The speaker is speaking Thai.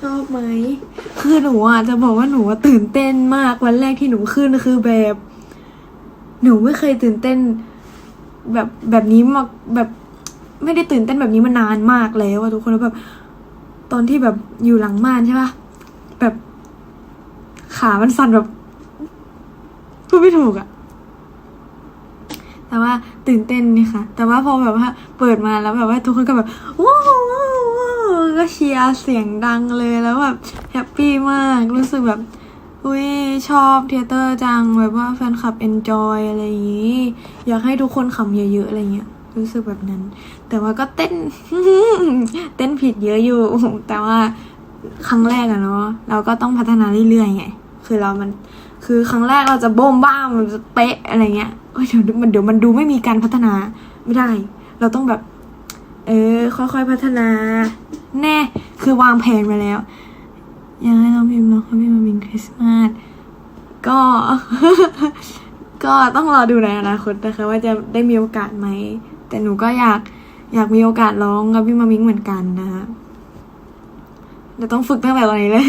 ชอบไหม คือหนูอะจะบอกว่าหนูตื่นเต้นมากวันแรกที่หนูขึ้นคือแบบ หนูไม่เคยตื่นเต้น แบบแบบนี้มาแบบ ไม่ได้ตื่นเต้นแบบนี้มานานมากแล้วอะทุกคนแล้วแบบ ตอนที่แบบอยู่หลังม่านใช่ปะแบบ ขามันสั่นแบบพูดไม่ถูกอะแต่ว่าตื่นเต้นนี่ค่ะ แต่ว่าพอแบบว่าเปิดมาแล้วแบบว่าทุกคนก็แบบว้า ก็เชียร์เสียงดังเลยแล้วแบบแฮปปี้มากรู้สึกแบบอุ้ยชอบเทเตอร์จังแบบว่าแฟนคลับเอนจอยอะไรอย่างนี้ อยากให้ทุกคนขำเยอะๆอะไรเงี้ยรู้สึกแบบนั้น แต่ว่าก็เต้น เต้นผิดเยอะอยู่ แต่ว่าครั้งแรกอะเนาะเราก็ต้องพัฒนาเรื่อยๆไง คือเรามัน คือครั้งแรกเราจะโบ้มบ้ามมันจะเป๊ะอะไรเงี้ยเดี๋ยวมันเดี๋ยวมันดูไม่มีการพัฒนาไม่ได้ เราต้องแบบ เออ ค่อยๆพัฒนา แน่คือวางแผนไปแล้วอยากให้น้องพิมพ์น้องเขาพิมพ์มาบินคริสต์มาสก็ ก็ต้องรอดูในอนาคตนะคะ ว่าจะได้มีโอกาสไหม แต่หนูก็อยากอยากมีโอกาสร้องกับพี่มามิงเหมือนกันนะคะเดี๋ยวต้องฝึกตั้งแต่ตอนนี้เลย